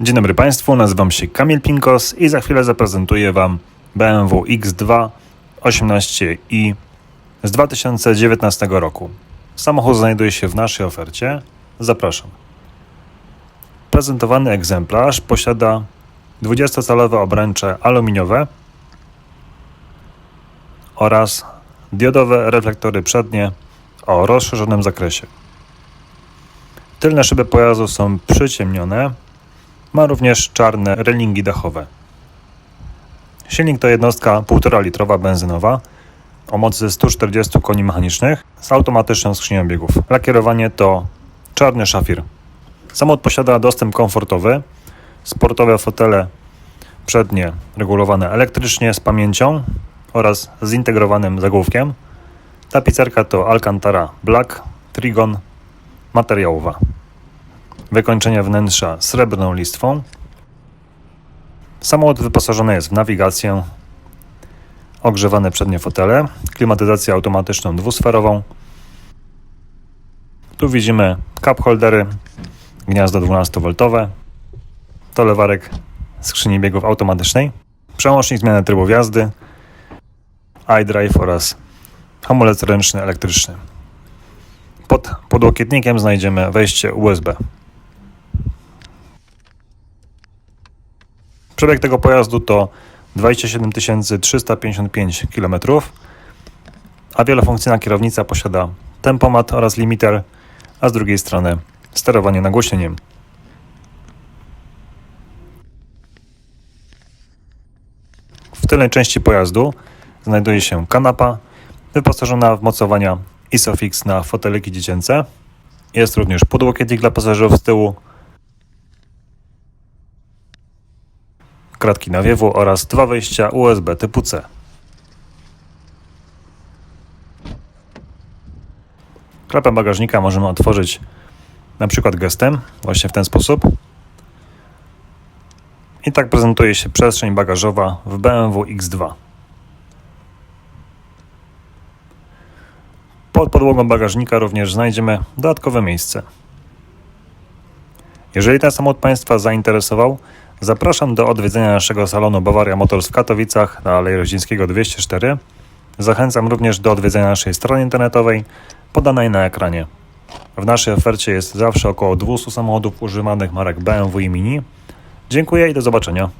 Dzień dobry Państwu, nazywam się Kamil Pinkos i za chwilę zaprezentuję Wam BMW X2 18i z 2019 roku. Samochód znajduje się w naszej ofercie. Zapraszam. Prezentowany egzemplarz posiada 20-calowe obręcze aluminiowe oraz diodowe reflektory przednie o rozszerzonym zakresie. Tylne szyby pojazdu są przyciemnione. Ma również czarne relingi dachowe. Silnik to jednostka 1,5 litrowa benzynowa o mocy 140 koni mechanicznych z automatyczną skrzynią biegów. Lakierowanie to czarny szafir. Samochód posiada dostęp komfortowy, sportowe fotele przednie regulowane elektrycznie z pamięcią oraz zintegrowanym zagłówkiem. Tapicerka to Alcantara Black Trigon materiałowa. Wykończenie wnętrza srebrną listwą. Samochód wyposażony jest w nawigację, ogrzewane przednie fotele, klimatyzację automatyczną dwusferową. Tu widzimy cup holdery, gniazdo 12V, to lewarek skrzyni biegów automatycznej, przełącznik zmiany trybu jazdy, iDrive oraz hamulec ręczny elektryczny. Pod podłokietnikiem znajdziemy wejście USB. Przebieg tego pojazdu to 27 355 km, a wielofunkcyjna kierownica posiada tempomat oraz limiter, a z drugiej strony sterowanie nagłośnieniem. W tylnej części pojazdu znajduje się kanapa wyposażona w mocowania ISOFIX na foteliki dziecięce. Jest również podłokietnik dla pasażerów z tyłu, kratki nawiewu oraz dwa wejścia USB typu C. Klapę bagażnika możemy otworzyć na przykład gestem, właśnie w ten sposób. I tak prezentuje się przestrzeń bagażowa w BMW X2. Pod podłogą bagażnika również znajdziemy dodatkowe miejsce. Jeżeli ten samochód Państwa zainteresował, zapraszam do odwiedzenia naszego salonu Bawaria Motors w Katowicach na Alei Rodzińskiego 204. Zachęcam również do odwiedzenia naszej strony internetowej podanej na ekranie. W naszej ofercie jest zawsze około 200 samochodów używanych marek BMW i Mini. Dziękuję i do zobaczenia.